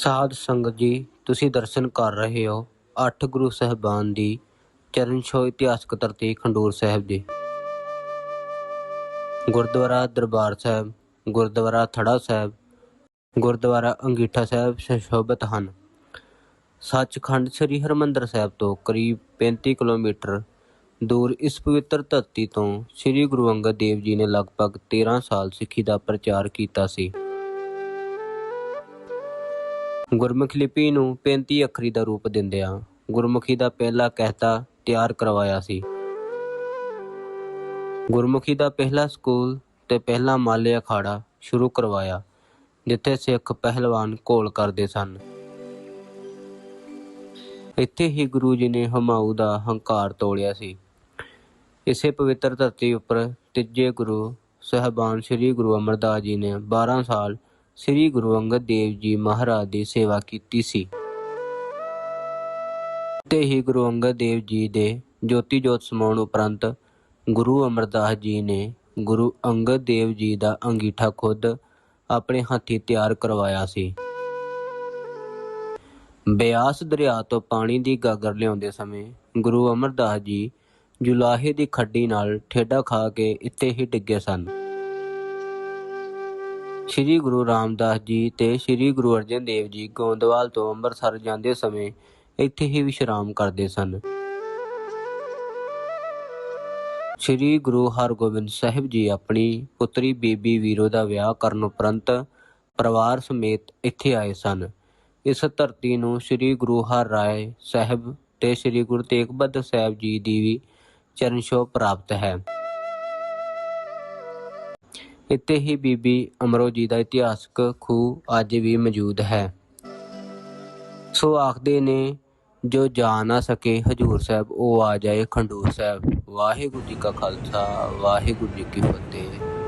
ਸਾਧ ਸੰਗਤ ਜੀ, ਤੁਸੀਂ ਦਰਸ਼ਨ ਕਰ ਰਹੇ ਹੋ ਅੱਠ ਗੁਰੂ ਸਾਹਿਬਾਨ ਦੀ ਚਰਨ ਛੋਹ ਇਤਿਹਾਸਕ ਧਰਤੀ ਖੰਡੂਰ ਸਾਹਿਬ ਦੀ ਗੁਰਦੁਆਰਾ ਦਰਬਾਰ ਸਾਹਿਬ, ਗੁਰਦੁਆਰਾ ਥੜਾ ਸਾਹਿਬ, ਗੁਰਦੁਆਰਾ ਅੰਗੀਠਾ ਸਾਹਿਬ ਸੁਸ਼ੋਭਿਤ ਹਨ। ਸੱਚਖੰਡ ਸ੍ਰੀ ਹਰਮੰਦਰ ਸਾਹਿਬ ਤੋਂ ਕਰੀਬ 35 ਕਿਲੋਮੀਟਰ ਦੂਰ ਇਸ ਪਵਿੱਤਰ ਧਰਤੀ ਤੋਂ ਸ੍ਰੀ ਗੁਰੂ ਅੰਗਦ ਦੇਵ ਜੀ ਨੇ ਲਗਭਗ 13 ਸਾਲ ਸਿੱਖੀ ਦਾ ਪ੍ਰਚਾਰ ਕੀਤਾ ਸੀ। ਗੁਰਮੁਖੀ ਲਿਪੀ ਨੂੰ 35 ਅੱਖਰੀ ਦਾ ਰੂਪ ਦਿੰਦਿਆਂ ਗੁਰਮੁਖੀ ਦਾ ਪਹਿਲਾ ਕਹਿਤਾ ਤਿਆਰ ਕਰਵਾਇਆ ਸੀ। ਗੁਰਮੁਖੀ ਦਾ ਪਹਿਲਾ ਸਕੂਲ ਤੇ ਪਹਿਲਾ ਮਾਲੇ ਅਖਾੜਾ ਸ਼ੁਰੂ ਕਰਵਾਇਆ, ਜਿੱਥੇ ਸਿੱਖ ਪਹਿਲਵਾਨ ਘੋਲ ਕਰਦੇ ਸਨ। ਇੱਥੇ ਹੀ ਗੁਰੂ ਜੀ ਨੇ ਹਮਾਊ ਦਾ ਹੰਕਾਰ ਤੋੜਿਆ ਸੀ। ਇਸੇ ਪਵਿੱਤਰ ਧਰਤੀ ਉੱਪਰ ਤੀਜੇ ਗੁਰੂ ਸਹਿਬਾਨ ਸ੍ਰੀ ਗੁਰੂ ਅਮਰਦਾਸ ਜੀ ਨੇ 12 ਸਾਲ ਸ੍ਰੀ ਗੁਰੂ ਅੰਗਦ ਦੇਵ ਜੀ ਮਹਾਰਾਜ ਦੀ ਸੇਵਾ ਕੀਤੀ ਸੀ। ਤੇ ਹੀ ਗੁਰੂ ਅੰਗਦ ਦੇਵ ਜੀ ਦੇ ਜੋਤੀ ਜੋਤ ਸਮਾਉਣ ਉਪਰੰਤ ਗੁਰੂ ਅਮਰਦਾਸ ਜੀ ਨੇ ਗੁਰੂ ਅੰਗਦ ਦੇਵ ਜੀ ਦਾ ਅੰਗੀਠਾ ਖੁਦ ਆਪਣੇ ਹੱਥੀਂ ਤਿਆਰ ਕਰਵਾਇਆ ਸੀ। ਬਿਆਸ ਦਰਿਆ ਤੋਂ ਪਾਣੀ ਦੀ ਗਾਗਰ ਲਿਆਉਂਦੇ ਸਮੇਂ ਗੁਰੂ ਅਮਰਦਾਸ ਜੀ ਜੁਲਾਹੇ ਦੀ ਖੱਡੀ ਨਾਲ ਠੇਡਾ ਖਾ ਕੇ ਇੱਥੇ ਹੀ ਡਿੱਗੇ ਸਨ। ਸ਼੍ਰੀ ਗੁਰੂ ਰਾਮਦਾਸ ਜੀ ਤੇ ਸ਼੍ਰੀ ਗੁਰੂ ਅਰਜਨ ਦੇਵ ਜੀ ਗੋਂਦਵਾਲ ਤੋਂ ਅੰਮ੍ਰਿਤਸਰ ਜਾਂਦੇ ਸਮੇਂ ਇੱਥੇ ਹੀ ਵਿਸ਼ਰਾਮ ਕਰਦੇ ਸਨ। ਸ਼੍ਰੀ ਗੁਰੂ ਹਰਗੋਬਿੰਦ ਸਾਹਿਬ ਜੀ ਆਪਣੀ ਪੁੱਤਰੀ ਬੀਬੀ ਵੀਰੋ ਦਾ ਵਿਆਹ ਕਰਨ ਉਪਰੰਤ ਪਰਿਵਾਰ ਸਮੇਤ ਇੱਥੇ ਆਏ ਸਨ। ਇਸ ਧਰਤੀ ਨੂੰ ਸ਼੍ਰੀ ਗੁਰੂ ਹਰ ਰਾਏ ਸਾਹਿਬ ਤੇ ਸ਼੍ਰੀ ਗੁਰੂ ਤੇਗ ਬਹਾਦਰ ਸਾਹਿਬ ਜੀ ਦੀ ਵੀ ਚਰਨ ਛੋਹ ਪ੍ਰਾਪਤ ਹੈ। ਇੱਥੇ ਹੀ ਬੀਬੀ ਅਮਰੋ ਜੀ ਦਾ ਇਤਿਹਾਸਕ ਖੂਹ ਅੱਜ ਵੀ ਮੌਜੂਦ ਹੈ। ਸੋ ਆਖਦੇ ਨੇ, ਜੋ ਜਾ ਨਾ ਸਕੇ ਹਜੂਰ ਸਾਹਿਬ, ਉਹ ਆ ਜਾਏ ਖੰਡੂਰ ਸਾਹਿਬ। ਵਾਹਿਗੁਰੂ ਜੀ ਕਾ ਖਾਲਸਾ, ਵਾਹਿਗੁਰੂ ਜੀ ਕੀ ਫਤਿਹ।